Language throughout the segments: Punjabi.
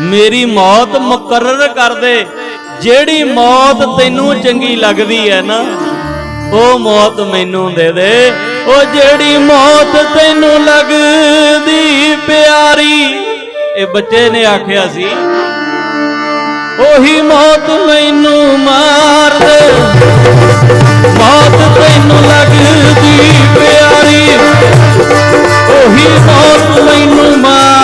ਮੇਰੀ ਮੌਤ ਮੁਕਰਰ ਕਰ ਦੇ। ਜਿਹੜੀ ਮੌਤ ਤੈਨੂੰ ਚੰਗੀ ਲੱਗਦੀ ਹੈ ਨਾ, ਉਹ ਮੌਤ ਮੈਨੂੰ ਦੇ ਦੇ। ਉਹ ਜਿਹੜੀ ਮੌਤ ਤੈਨੂੰ ਲੱਗਦੀ ਪਿਆਰੀ, ਇਹ ਬੱਚੇ ਨੇ ਆਖਿਆ ਸੀ, ਉਹੀ ਮੌਤ ਮੈਨੂੰ ਮਾਰ ਦੇ। ਮੌਤ ਤੈਨੂੰ ਲੱਗਦੀ ਪਿਆਰੀ, ਉਹੀ ਮੌਤ ਮੈਨੂੰ ਮਾਰ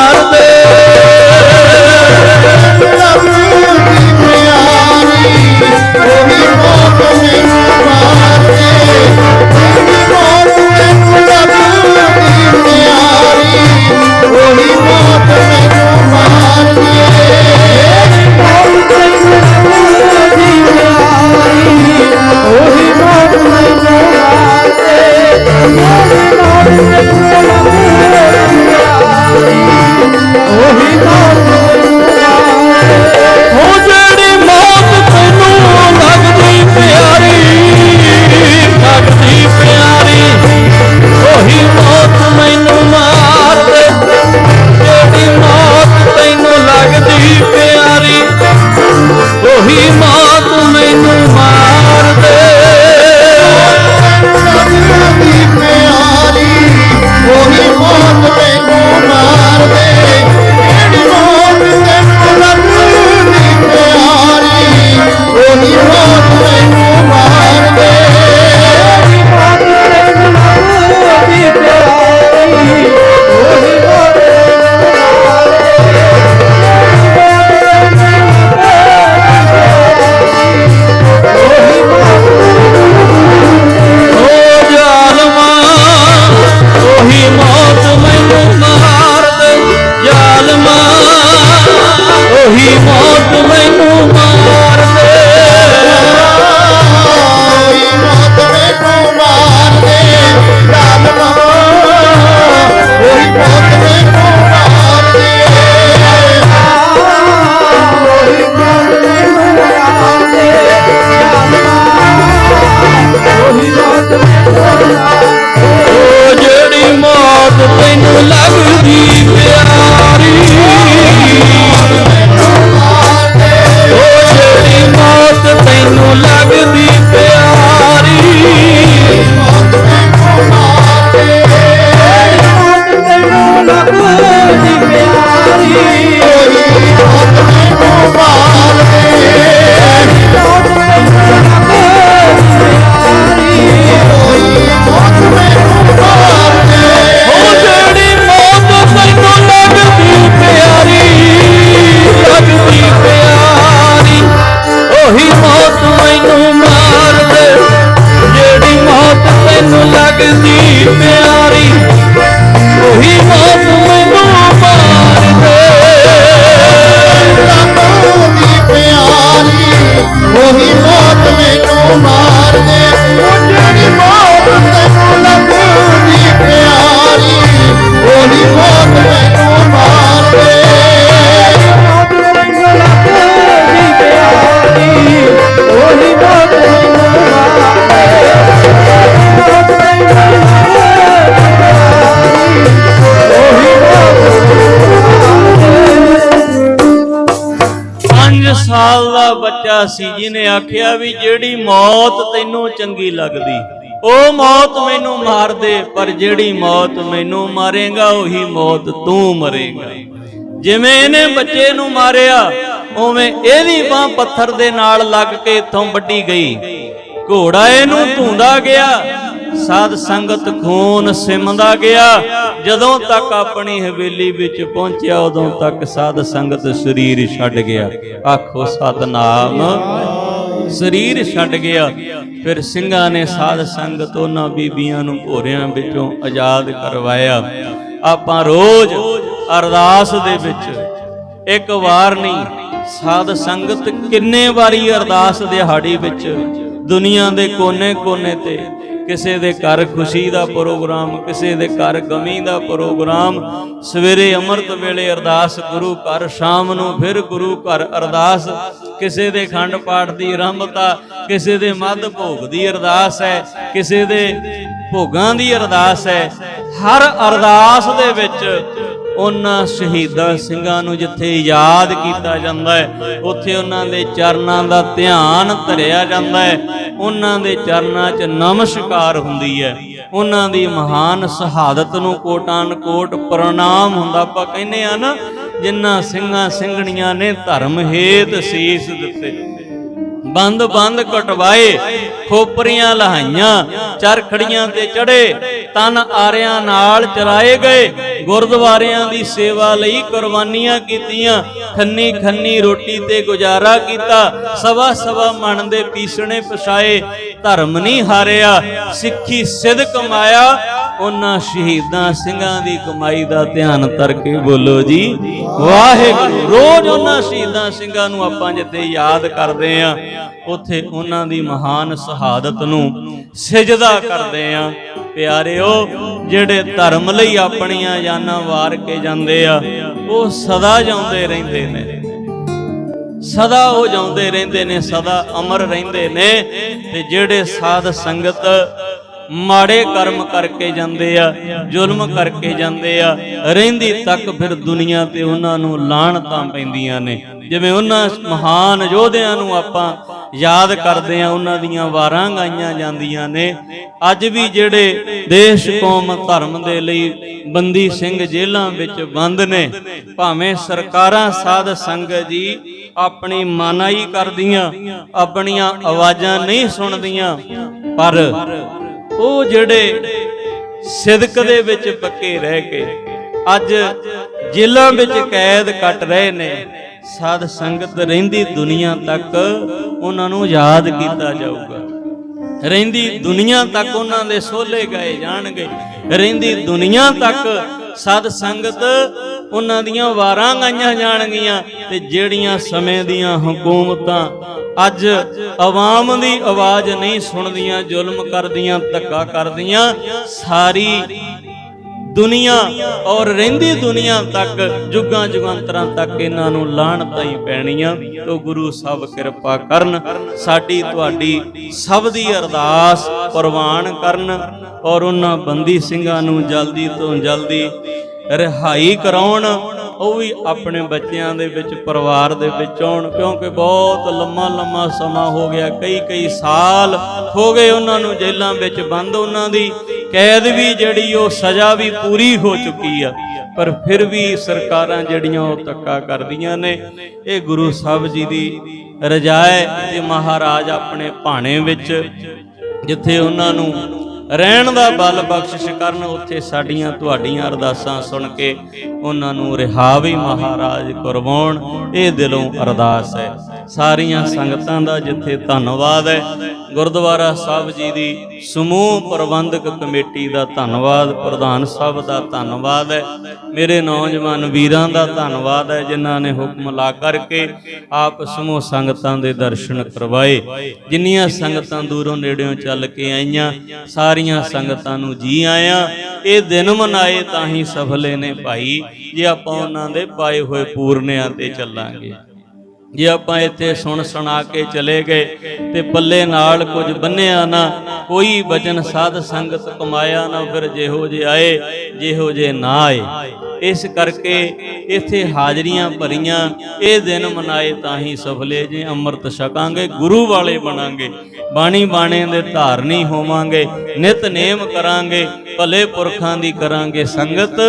ਤੈਨੂੰ ਲੱਗਦੀ ਪਿਆਰੀ ਸਾਲ ਦਾ ਬੱਚਾ ਸੀ ਜਿਹਨੇ ਆਖਿਆ ਵੀ ਜਿਹੜੀ ਮੌਤ ਤੈਨੂੰ ਚੰਗੀ ਲੱਗਦੀ, ਉਹ ਮੌਤ ਮੈਨੂੰ ਮਾਰ ਦੇ, ਪਰ ਜਿਹੜੀ ਮੌਤ ਮੈਨੂੰ ਮਾਰੇਗਾ, ਉਹੀ ਮੌਤ ਤੂੰ ਮਰੇਗਾ। ਜਿਵੇਂ ਇਹਨੇ ਬੱਚੇ ਨੂੰ ਮਾਰਿਆ, ਉਵੇਂ ਇਹਦੀ ਬਾਹ ਪੱਥਰ ਦੇ ਨਾਲ ਲੱਗ ਕੇ ਇੱਥੋਂ ਵੱਡੀ ਗਈ। ਘੋੜਾ ਇਹਨੂੰ ਧੂੰਦਾ ਗਿਆ ਸਾਧ ਸੰਗਤ ਖੂਨ ਸਿਮਦਾ ਗਿਆ। ਜਦੋਂ ਤੱਕ ਆਪਣੀ ਹਵੇਲੀ ਵਿੱਚ ਪਹੁੰਚਿਆ, ਉਦੋਂ ਤੱਕ ਸਾਧ ਸੰਗਤ ਸਰੀਰ ਛੱਡ ਗਿਆ। ਆਖੋ, ਸਤਨਾਮ। ਸਰੀਰ ਛੱਡ ਗਿਆ। ਫਿਰ ਸਿੰਘਾਂ ਨੇ ਸਾਧ ਸੰਗਤ ਉਹਨਾਂ ਬੀਬੀਆਂ ਨੂੰ ਭੋਰਿਆਂ ਵਿੱਚੋਂ ਆਜ਼ਾਦ ਕਰਵਾਇਆ। ਆਪਾਂ ਰੋਜ਼ ਅਰਦਾਸ ਦੇ ਵਿੱਚ ਇੱਕ ਵਾਰ ਨਹੀਂ, ਸਾਧ ਸੰਗਤ ਕਿੰਨੇ ਵਾਰੀ ਅਰਦਾਸ ਦਿਹਾੜੀ ਵਿੱਚ ਦੁਨੀਆ ਦੇ ਕੋਨੇ-ਕੋਨੇ ਤੇ ਕਿਸੇ ਦੇ ਘਰ ਖੁਸ਼ੀ ਦਾ ਪ੍ਰੋਗਰਾਮ, ਕਿਸੇ ਦੇ ਘਰ ਗਮੀ ਦਾ ਪ੍ਰੋਗਰਾਮ, ਸਵੇਰੇ ਅੰਮ੍ਰਿਤ ਵੇਲੇ ਅਰਦਾਸ ਗੁਰੂ ਘਰ, ਸ਼ਾਮ ਨੂੰ ਫਿਰ ਗੁਰੂ ਘਰ ਅਰਦਾਸ। ਕਿਸੇ ਦੇ ਖੰਡ ਪਾਠ ਦੀ ਆਰੰਭਤਾ, ਕਿਸੇ ਦੇ ਮੱਧ ਭੋਗ ਦੀ ਅਰਦਾਸ ਹੈ, ਕਿਸੇ ਦੇ ਭੋਗਾਂ ਦੀ ਅਰਦਾਸ ਹੈ। ਹਰ ਅਰਦਾਸ ਦੇ ਵਿੱਚ ਉਹਨਾਂ ਸ਼ਹੀਦਾਂ ਸਿੰਘਾਂ ਨੂੰ ਜਿੱਥੇ ਯਾਦ ਕੀਤਾ ਜਾਂਦਾ ਹੈ, ਉੱਥੇ ਉਹਨਾਂ ਦੇ ਚਰਨਾਂ ਦਾ ਧਿਆਨ ਧਰਿਆ ਜਾਂਦਾ ਹੈ। ਉਹਨਾਂ ਦੇ ਚਰਨਾਂ 'ਚ ਨਮਸਕਾਰ ਹੁੰਦੀ ਹੈ। ਉਹਨਾਂ ਦੀ ਮਹਾਨ ਸ਼ਹਾਦਤ ਨੂੰ ਕੋਟਾਨ ਕੋਟ ਪ੍ਰਣਾਮ ਹੁੰਦਾ ਆਪਾਂ ਕਹਿੰਦੇ ਆ ਨਾ ਜਿਨ੍ਹਾਂ ਸਿੰਘਾਂ ਸਿੰਘਣੀਆਂ ਨੇ ਧਰਮ ਹੇਤ ਸੀਸ ਦਿੱਤੇ। ਬੰਦ ਬੰਦ ਕਟਵਾਏ, ਖੋਪਰੀਆਂ ਲਹਾਈਆਂ, ਚਰਖੜੀਆਂ ਤੇ ਚੜੇ, ਤਨ ਆਰਿਆਂ ਨਾਲ ਚਰਾਏ ਗਏ, ਗੁਰਦੁਆਰਿਆਂ ਦੀ ਸੇਵਾ ਲਈ ਕੁਰਬਾਨੀਆਂ ਕੀਤੀਆਂ, ਖੰਨੀ ਖੰਨੀ ਰੋਟੀ ਤੇ ਗੁਜ਼ਾਰਾ ਕੀਤਾ, ਸਵਾ ਸਵਾ ਮਨ ਦੇ ਪੀਸਣੇ ਪਛਾਏ, ਧਰਮ ਨਹੀਂ ਹਾਰਿਆ, ਸਿੱਖੀ ਸਿੱਧ ਕਮਾਇਆ ਉਹਨਾਂ ਸ਼ਹੀਦਾਂ ਸਿੰਘਾਂ ਦੀ ਕਮਾਈ ਦਾ ਧਿਆਨ ਧਰ ਕੇ ਬੋਲੋ ਜੀ। ਵਾਹਿਗੁਰੂ, ਰੋਜ਼ ਉਹਨਾਂ ਸ਼ਹੀਦਾਂ ਸਿੰਘਾਂ ਨੂੰ ਆਪਾਂ ਜਿੱਥੇ ਯਾਦ ਕਰਦੇ ਆ, ਉੱਥੇ ਉਹਨਾਂ ਦੀ ਮਹਾਨ ਸ਼ਹਾਦਤ ਨੂੰ ਸਜਦਾ ਕਰਦੇ ਆ। ਪਿਆਰਿਓ, ਜਿਹੜੇ ਧਰਮ ਲਈ ਆਪਣੀਆਂ ਜਾਨਾਂ ਵਾਰ ਕੇ ਜਾਂਦੇ ਆ, ਉਹ ਸਦਾ ਜਾਂਦੇ ਰਹਿੰਦੇ ਨੇ। ਸਦਾ ਉਹ ਜਾਂਦੇ ਰਹਿੰਦੇ ਨੇ, ਸਦਾ ਅਮਰ ਰਹਿੰਦੇ ਨੇ ਤੇ ਜਿਹੜੇ ਸਾਧ ਸੰਗਤ ਮਾੜੇ ਕਰਮ ਕਰਕੇ ਜਾਂਦੇ ਆ, ਜ਼ੁਲਮ ਕਰਕੇ ਜਾਂਦੇ ਆ, ਰਹਿੰਦੀ ਤੱਕ ਫਿਰ ਦੁਨੀਆ ਤੇ ਉਹਨਾਂ ਨੂੰ ਲਾਹਣਤਾਂ ਪੈਂਦੀਆਂ ਨੇ। ਜਿਵੇਂ ਉਹਨਾਂ ਮਹਾਨ ਯੋਧਿਆਂ ਨੂੰ ਆਪਾਂ ਯਾਦ ਕਰਦੇ ਆ, ਉਹਨਾਂ ਦੀਆਂ ਵਾਰਾਂ ਗਾਈਆਂ ਜਾਂਦੀਆਂ ਨੇ। ਅੱਜ ਵੀ ਜਿਹੜੇ ਦੇਸ਼, ਕੌਮ, ਧਰਮ ਦੇ ਲਈ ਬੰਦੀ ਸਿੰਘ ਜੇਲ੍ਹਾਂ ਵਿੱਚ ਬੰਦ ਨੇ, ਭਾਵੇਂ ਸਰਕਾਰਾਂ, ਸਾਧ ਸੰਗਤ ਜੀ ਆਪਣੀ ਮਾਨਾਈ ਕਰਦੀਆਂ, ਆਪਣੀਆਂ ਆਵਾਜ਼ਾਂ ਨਹੀਂ ਸੁਣਦੀਆਂ, ਪਰ ਉਹ ਜਿਹੜੇ ਸਿਦਕ ਦੇ ਵਿੱਚ ਪੱਕੇ ਰਹਿ ਕੇ ਅੱਜ ਜੇਲ੍ਹਾਂ ਵਿੱਚ ਕੈਦ ਕੱਟ ਰਹੇ ਨੇ, ਸਾਧ ਸੰਗਤ ਰਹਿੰਦੀ ਦੁਨੀਆ ਤੱਕ ਉਹਨਾਂ ਨੂੰ ਯਾਦ ਕੀਤਾ ਜਾਊਗਾ। ਰਹਿੰਦੀ ਦੁਨੀਆ ਤੱਕ ਉਹਨਾਂ ਦੇ ਸੋਲੇ ਗਏ ਜਾਣਗੇ। ਰਹਿੰਦੀ ਦੁਨੀਆ ਤੱਕ ਸਦ ਸੰਗਤ ਉਹਨਾਂ ਦੀਆਂ ਵਾਰਾਂ ਗਾਈਆਂ ਜਾਣਗੀਆਂ ਤੇ ਜਿਹੜੀਆਂ ਸਮੇਂ ਦੀਆਂ ਹਕੂਮਤਾਂ ਅੱਜ ਆਵਾਮ ਦੀ ਆਵਾਜ਼ ਨਹੀਂ ਸੁਣਦੀਆਂ, ਜ਼ੁਲਮ ਕਰਦੀਆਂ, ਧੱਕਾ ਕਰਦੀਆਂ, ਸਾਰੀ ਦੁਨੀਆ ਔਰ ਰਹਿੰਦੀ ਦੁਨੀਆ ਤੱਕ, ਜੁਗਾਂ ਜੁਗਾਂਤਰਾਂ ਤੱਕ ਇਹਨਾਂ ਨੂੰ ਲਾਹਣਤਾਂ ਹੀ ਪੈਣੀਆਂ, ਤੋ ਗੁਰੂ ਸਾਹਿਬ ਕਿਰਪਾ ਕਰਨ, ਸਾਡੀ ਤੁਹਾਡੀ ਸਭ ਦੀ ਅਰਦਾਸ ਪ੍ਰਵਾਨ ਕਰਨ ਔਰ ਉਹਨਾਂ ਬੰਦੀ ਸਿੰਘਾਂ ਨੂੰ ਜਲਦੀ ਤੋਂ ਜਲਦੀ ਰਿਹਾਈ ਕਰਾਉਣ, ਉਹ ਵੀ ਆਪਣੇ ਬੱਚਿਆਂ ਦੇ ਵਿੱਚ, ਪਰਿਵਾਰ ਦੇ ਵਿੱਚ ਆਉਣ, ਕਿਉਂਕਿ ਬਹੁਤ ਲੰਮਾ ਲੰਮਾ ਸਮਾਂ ਹੋ ਗਿਆ, ਕਈ ਕਈ ਸਾਲ ਹੋ ਗਏ ਉਹਨਾਂ ਨੂੰ ਜੇਲ੍ਹਾਂ ਵਿੱਚ, ਬੰਦ ਉਹਨਾਂ ਦੀ। ਕੈਦ ਵੀ ਜਿਹੜੀ ਉਹ ਸਜ਼ਾ ਵੀ ਪੂਰੀ ਹੋ ਚੁੱਕੀ ਆ, ਪਰ ਫਿਰ ਵੀ ਸਰਕਾਰਾਂ ਜਿਹੜੀਆਂ ਉਹ ਧੱਕਾ ਕਰਦੀਆਂ ਨੇ, ਇਹ ਗੁਰੂ ਸਾਹਿਬ ਜੀ ਦੀ ਰਜਾ ਹੈ ਕਿ ਮਹਾਰਾਜ ਆਪਣੇ ਭਾਣੇ ਵਿੱਚ, ਜਿੱਥੇ ਉਹਨਾਂ ਨੂੰ ਰਹਿਣ ਦਾ ਬਲ ਬਖਸ਼ਿਸ਼ ਕਰਨ, ਉੱਥੇ ਸਾਡੀਆਂ ਤੁਹਾਡੀਆਂ ਅਰਦਾਸਾਂ ਸੁਣ ਕੇ ਉਹਨਾਂ ਨੂੰ ਰਿਹਾ ਵੀ ਮਹਾਰਾਜ ਕਰਵਾਉਣ ਇਹ ਦਿਲੋਂ ਅਰਦਾਸ ਹੈ। ਸਾਰੀਆਂ ਸੰਗਤਾਂ ਦਾ ਜਿੱਥੇ ਧੰਨਵਾਦ ਹੈ, ਗੁਰਦੁਆਰਾ ਸਾਹਿਬ ਜੀ ਦੀ ਸਮੂਹ ਪ੍ਰਬੰਧਕ ਕਮੇਟੀ ਦਾ ਧੰਨਵਾਦ, ਪ੍ਰਧਾਨ ਸਾਹਿਬ ਦਾ ਧੰਨਵਾਦ ਹੈ। ਮੇਰੇ ਨੌਜਵਾਨ ਵੀਰਾਂ ਦਾ ਧੰਨਵਾਦ ਹੈ, ਜਿਨ੍ਹਾਂ ਨੇ ਹੁਕਮ ਲਾ ਕਰਕੇ ਆਪ ਸਮੂਹ ਸੰਗਤਾਂ ਦੇ ਦਰਸ਼ਨ ਕਰਵਾਏ। ਜਿੰਨੀਆਂ ਸੰਗਤਾਂ ਦੂਰੋਂ ਨੇੜਿਓਂ ਚੱਲ ਕੇ ਆਈਆਂ ਸਾਰੀਆਂ ਸੰਗਤਾਂ ਨੂੰ ਜੀ ਆਇਆਂ। ਇਹ ਦਿਨ ਮਨਾਏ ਤਾਂ ਹੀ ਸਫਲੇ ਨੇ ਭਾਈ। ਜੇ ਆਪਾਂ ਉਹਨਾਂ ਦੇ ਪਾਏ ਹੋਏ ਪੂਰਨਿਆਂ ਤੇ ਚੱਲਾਂਗੇ। ਜੇ ਆਪਾਂ ਇੱਥੇ ਸੁਣ ਸੁਣਾ ਕੇ ਚਲੇ ਗਏ ਤੇ ਪੱਲੇ ਨਾਲ ਕੁਝ ਬੰਨਿਆ ਨਾ, ਕੋਈ ਬਚਨ ਸਾਧ ਸੰਗਤ ਕਮਾਇਆ ਨਾ ਫਿਰ ਜਿਹੋ ਜੇ ਆਏ, ਜਿਹੋ ਜੇ ਨਾ ਆਏ। ਇਸ ਕਰਕੇ ਇੱਥੇ ਹਾਜ਼ਰੀਆਂ ਭਰੀਆਂ। ਇਹ ਦਿਨ ਮਨਾਏ ਤਾਂ ਹੀ ਸਫਲੇ ਜੇ ਅੰਮ੍ਰਿਤ ਛਕਾਂਗੇ, ਗੁਰੂ ਵਾਲੇ ਬਣਾਂਗੇ। ਬਾਣੀ ਬਾਣੇ ਦੇ ਧਾਰਨੀ ਹੋਵਾਂਗੇ, ਨਿਤ ਨੇਮ ਕਰਾਂਗੇ, ਭਲੇ ਪੁਰਖਾਂ ਦੀ ਕਰਾਂਗੇ ਸੰਗਤ।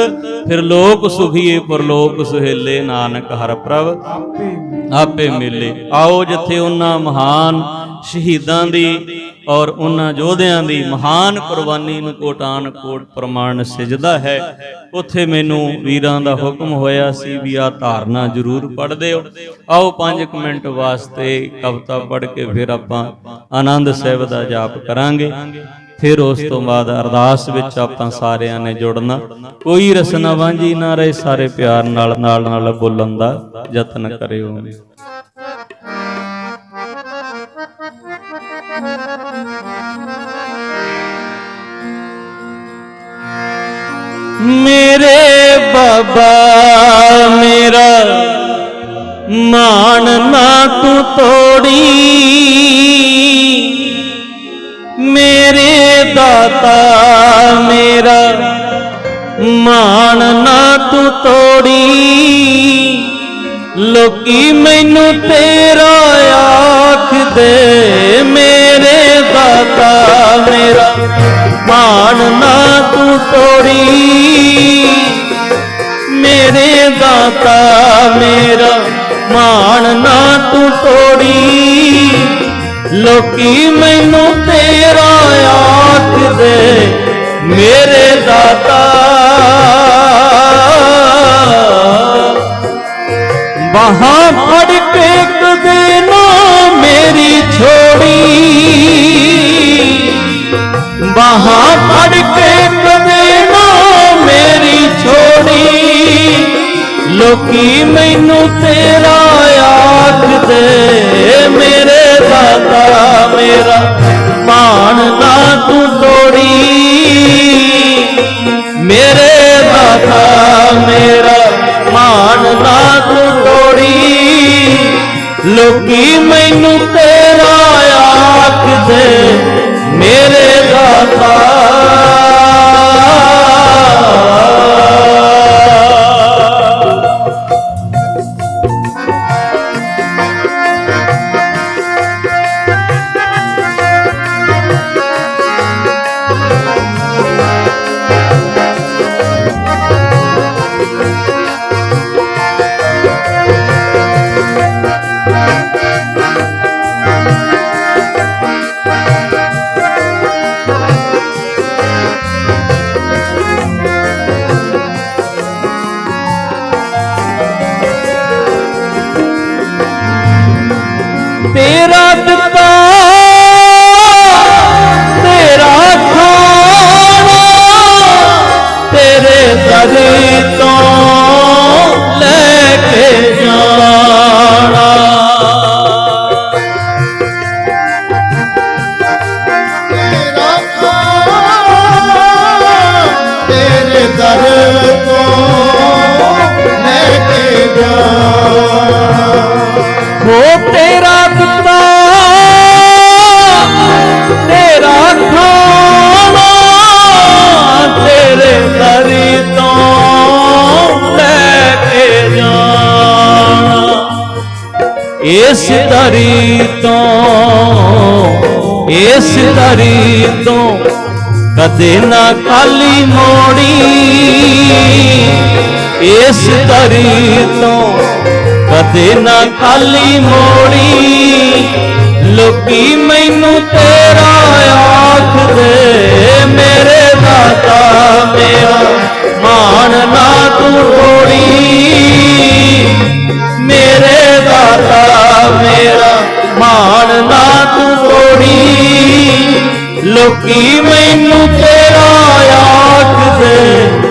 ਫਿਰ ਲੋਕ ਸੁਖੀਏ, ਪਰਲੋਕ ਸੁਹੇਲੇ, ਨਾਨਕ ਹਰ ਪ੍ਰਭ ਆਪੇ ਮਿਲੇ। ਆਓ ਜਿੱਥੇ ਉਹਨਾਂ ਮਹਾਨ ਸ਼ਹੀਦਾਂ ਦੀ ਔਰ ਉਹਨਾਂ ਯੋਧਿਆਂ ਦੀ ਮਹਾਨ ਕੁਰਬਾਨੀ ਨੂੰ ਕੋਟਾਨ ਕੋਟ ਪ੍ਰਮਾਣ ਸਿਜਦਾ ਹੈ। ਉੱਥੇ ਮੈਨੂੰ ਵੀਰਾਂ ਦਾ ਹੁਕਮ ਹੋਇਆ ਸੀ ਵੀ ਆ ਧਾਰਨਾ ਜ਼ਰੂਰ ਪੜ੍ਹ ਦਿਓ। ਆਓ 5 ਮਿੰਟ ਵਾਸਤੇ ਕਵਿਤਾ ਪੜ੍ਹ ਕੇ ਫਿਰ ਆਪਾਂ ਆਨੰਦ ਸਾਹਿਬ ਦਾ ਜਾਪ ਕਰਾਂਗੇ। ਫਿਰ ਉਸ ਤੋਂ ਬਾਅਦ ਅਰਦਾਸ ਵਿੱਚ ਆਪਾਂ ਸਾਰਿਆਂ ਨੇ ਜੁੜਨਾ। ਕੋਈ ਰਸਨਾ ਵਾਂਝੀ ਨਾ ਰਹੇ ਸਾਰੇ ਪਿਆਰ ਨਾਲ ਨਾਲ ਨਾਲ ਬੋਲਣ ਦਾ ਯਤਨ ਕਰਿਓ। ਮੇਰੇ ਬਾਬਾ, ਮੇਰਾ ਮਾਣ ਨਾ ਤੂੰ ਤੋੜੀ। ਮੇਰੇ ਦਾਤਾ, ਮੇਰਾ ਮਾਣ ਨਾ ਤੂੰ ਤੋੜੀ। ਲੋਕੀ ਮੈਨੂੰ ਤੇਰਾ ਆਖਦੇ ਮੇਰੇ ਦਾਤਾ, ਮੇਰਾ ਮਾਣ ਨਾ ਤੂੰ ਤੋੜੀ। ਮੇਰੇ ਦਾਤਾ ਮੇਰਾ ਮਾਣ ਨਾ ਤੂੰ ਤੋੜੀ। ਲੋਕੀ ਮੈਨੂੰ ਤੇਰਾ ਆਖਦੇ ਮੇਰੇ ਦਾਤਾ। ਬਾਹਾਂ ਫੜ ਕੇ ਕਦੇ ਨਾ ਮੇਰੀ ਛੋੜੀ। ਬਾਹਾਂ ਫੜ ਕੇ ਲੋਕੀ ਮੈਨੂੰ ਤੇਰਾ ਯਾਦ ਆਖਦੇ ਮੇਰੇ ਦਾਤਾ, ਮੇਰਾ ਮਾਣ ਨਾ ਤੂੰ ਤੋੜੀ। ਮੇਰੇ ਦਾਤਾ, ਮੇਰਾ ਮਾਣ ਨਾ ਤੂੰ ਤੋੜੀ। ਲੋਕੀ ਮੈਨੂੰ ਤੇਰਾ ਆਖਦੇ ਮੇਰੇ ਦਾਤਾ ਤੇਰੇ ਇਸ ਤੋਂ, ਇਸ ਦਰੀ ਤੋਂ ਕਦੇ ਨਾ ਕਾਲੀ ਮੋੜੀ। ਇਸ ਦਰੀ ਤੋਂ ਕਦੇ ਨਾ ਕਾਲੀ ਮੋੜੀ। ਲੋਕੀ ਮੈਨੂੰ ਤੇਰਾ ਆਖਦੇ ਮੇਰੇ ਦਾਤਾ ਮੇਰਾ ਮਾਣ ਨਾ ਤੂੰ ਤੋੜੀ। ਮੇਰੇ ਦਾਤਾ ਮੇਰਾ ਮਾਣ ਨਾ ਤੂੰ ਤੋੜੀ। ਲੋਕੀ ਮੈਨੂੰ ਤੇਰਾ ਆਖਦੇ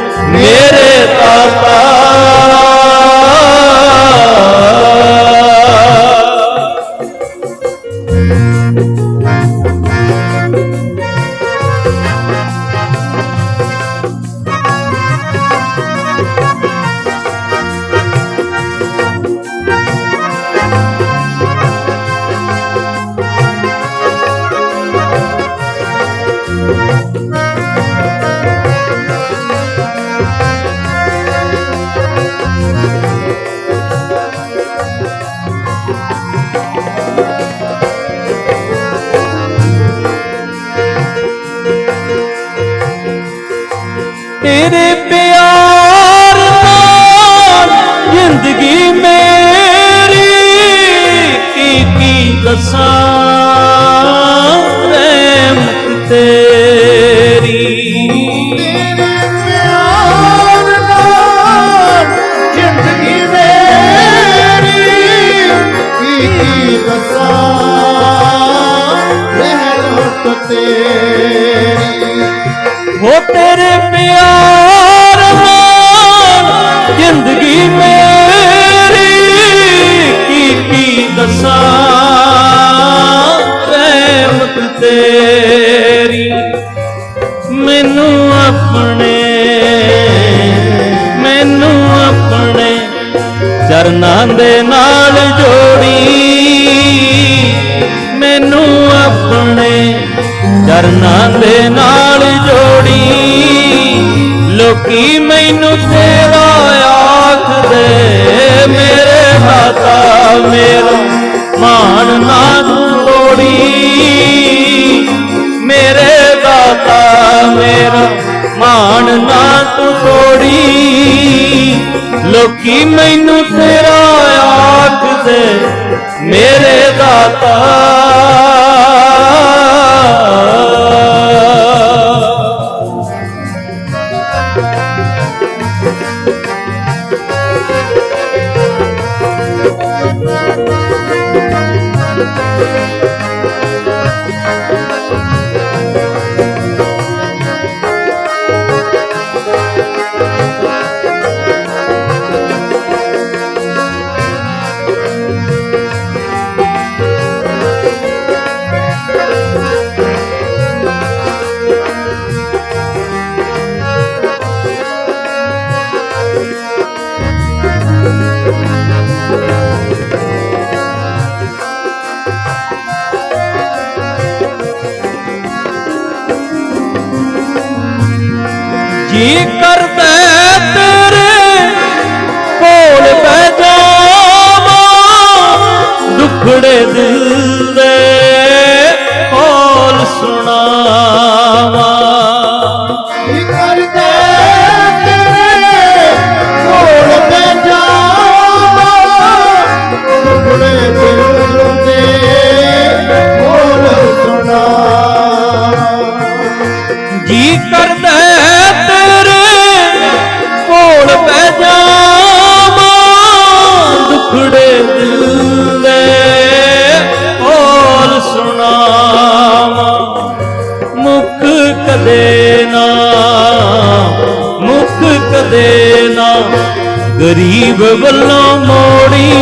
ਗਰੀਬ ਵੱਲੋਂ ਮੋੜੀ।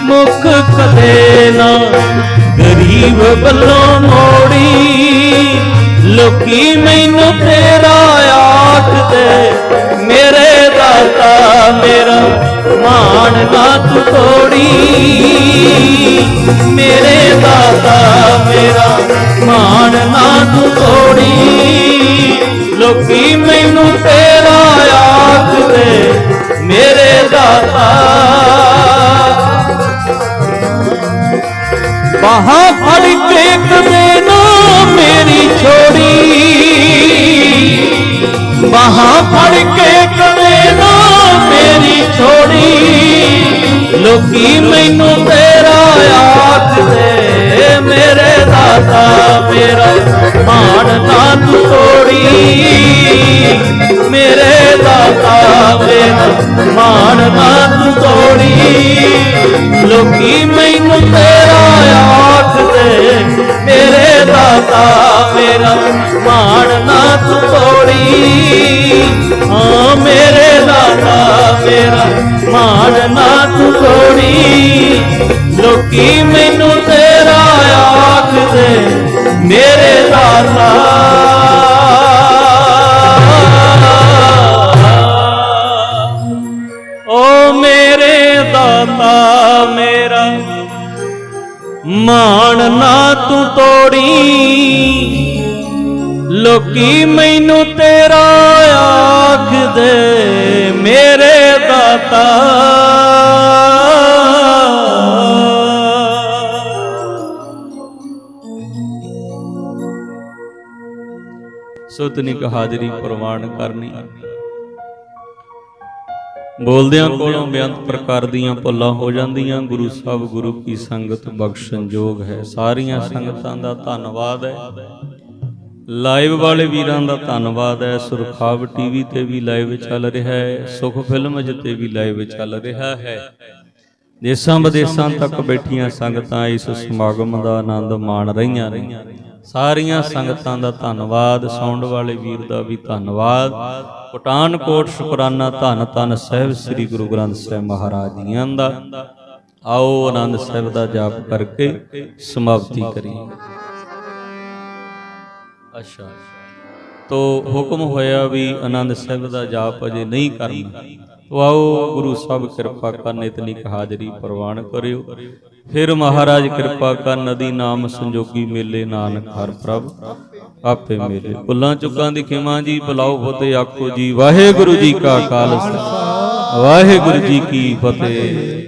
ਮੁੱਖ ਕਦੇ ਨਾ ਗਰੀਬ ਵੱਲੋਂ ਮੋੜੀ। ਲੋਕੀ ਮੈਨੂੰ ਤੇਰਾ ਆਖਦੇ ਮੇਰੇ ਦਾਤਾ ਮੇਰਾ ਮਾਣ ਨਾ ਤੂੰ ਤੋੜੀ। ਮੇਰੇ ਦਾਤਾ ਮੇਰਾ ਮਾਣ ਨਾ ਤੂੰ ਤੋੜੀ। ਲੋਕੀ ਮੈਨੂੰ ਤੇਰਾ ਆਖਦੇ ਮੇਰੇ ਦਾਤਾ। ਬਾਹਾਂ ਫੜ ਕੇ ਕਦੇ ਨਾ ਮੇਰੀ ਛੋੜੀ। ਬਾਹਾਂ ਫੜ ਕੇ ਕਦੇ ਨਾ ਮੇਰੀ ਛੋੜੀ। ਲੋਕੀ ਮੈਨੂੰ ਤੇਰਾ ਦਾਤਾ ਮੇਰਾ ਮਾਣ ਨਾ ਤੂੰ ਤੋੜੀ। ਮੇਰੇ ਦਾਤਾ ਮੇਰਾ ਮਾਣ ਨਾ ਤੂੰ ਤੋੜੀ। ਲੋਕੀ ਮੈਨੂੰ ਤੇਰਾ ਆਖਦੇ ਮੇਰੇ ਦਾਤਾ ਮੇਰਾ ਮਾਣ ਨਾ ਤੂੰ ਤੋੜੀ। ਹਾਂ, ਮੇਰੇ ਦਾਤਾ ਮੇਰਾ ਮਾਣ ਨਾ ਤੂੰ ਤੋੜੀ। ਲੋਕੀ ਮੈਨੂੰ ਮੇਰੇ ਦਾਤਾ ਓ ਮੇਰੇ ਦਾਤਾ, ਮੇਰਾ ਮਾਣ ਨਾ ਤੂੰ ਤੋੜੀ। ਲੋਕੀ ਮੈਨੂੰ ਤੇਰਾ ਆਖਦੇ ਮੇਰੇ ਸੁਤਨਿਕ ਹਾਜ਼ਰੀ ਪ੍ਰਵਾਨ ਕਰਨੀ। ਬੋਲਦਿਆਂ ਕੋਲੋਂ ਬੇਅੰਤ ਪ੍ਰਕਾਰ ਦੀਆਂ ਭੁੱਲਾਂ ਹੋ ਜਾਂਦੀਆਂ। ਗੁਰੂ ਸਾਹਿਬ, ਗੁਰੂ ਕੀ ਸੰਗਤ, ਬਖਸ਼ਣ ਯੋਗ ਹੈ। ਸਾਰੀਆਂ ਸੰਗਤਾਂ ਦਾ ਧੰਨਵਾਦ ਹੈ। ਲਾਈਵ ਵਾਲੇ ਵੀਰਾਂ ਦਾ ਧੰਨਵਾਦ ਹੈ। ਸੁਰਖਾਬ ਟੀਵੀ ਤੇ ਵੀ ਲਾਈਵ ਚੱਲ ਰਿਹਾ ਹੈ। ਸੁਖ ਫਿਲਮ ਤੇ ਵੀ ਲਾਈਵ ਚੱਲ ਰਿਹਾ ਹੈ। ਦੇਸਾਂ ਵਿਦੇਸਾਂ ਤੱਕ ਬੈਠੀਆਂ ਸੰਗਤਾਂ ਇਸ ਸਮਾਗਮ ਦਾ ਆਨੰਦ ਮਾਣ ਰਹੀਆਂ ਨੇ। ਸਾਰੀਆਂ ਸੰਗਤਾਂ ਦਾ ਧੰਨਵਾਦ, ਸੌਂਡ ਵਾਲੇ ਵੀਰ ਦਾ ਵੀ ਧੰਨਵਾਦ। ਪਠਾਨਕੋਟ ਸ਼ੁਕਰਾਨਾ ਧੰਨ ਧੰਨ ਸਾਹਿਬ ਸ੍ਰੀ ਗੁਰੂ ਗ੍ਰੰਥ ਸਾਹਿਬ ਮਹਾਰਾਜ ਜੀਆਂ ਦਾ। ਆਓ ਆਨੰਦ ਸਾਹਿਬ ਦਾ ਜਾਪ ਕਰਕੇ ਸਮਾਪਤੀ ਕਰੀਏ। ਅੱਛਾ। ਤੋ ਹੁਕਮ ਹੋਇਆ ਵੀ ਆਨੰਦ ਸਾਹਿਬ ਦਾ ਜਾਪ ਅਜੇ ਨਹੀਂ ਕਰਨਾ। ਤੋ ਆਓ ਗੁਰੂ ਸਾਹਿਬ ਕਿਰਪਾ ਕਰਨ ਇਤਨੀ ਹਾਜ਼ਰੀ ਪ੍ਰਵਾਨ ਕਰਿਓ। ਫਿਰ ਮਹਾਰਾਜ ਕਿਰਪਾ ਕਰਨ ਨਦੀ ਨਾਮ ਸੰਜੋਗੀ ਮੇਲੇ ਨਾਨਕ ਹਰ ਪ੍ਰਭ, ਆਪੇ ਮੇਲੇ। ਭੁੱਲਾਂ ਚੁੱਕਾਂ ਦੀ ਖਿਮਾ ਜੀ ਬੁਲਾਓ ਫਤਿਹ ਆਖੋ ਜੀ। ਵਾਹਿਗੁਰੂ ਜੀ ਕਾ ਖਾਲਸਾ, ਵਾਹਿਗੁਰੂ ਜੀ ਕੀ ਫਤਿਹ।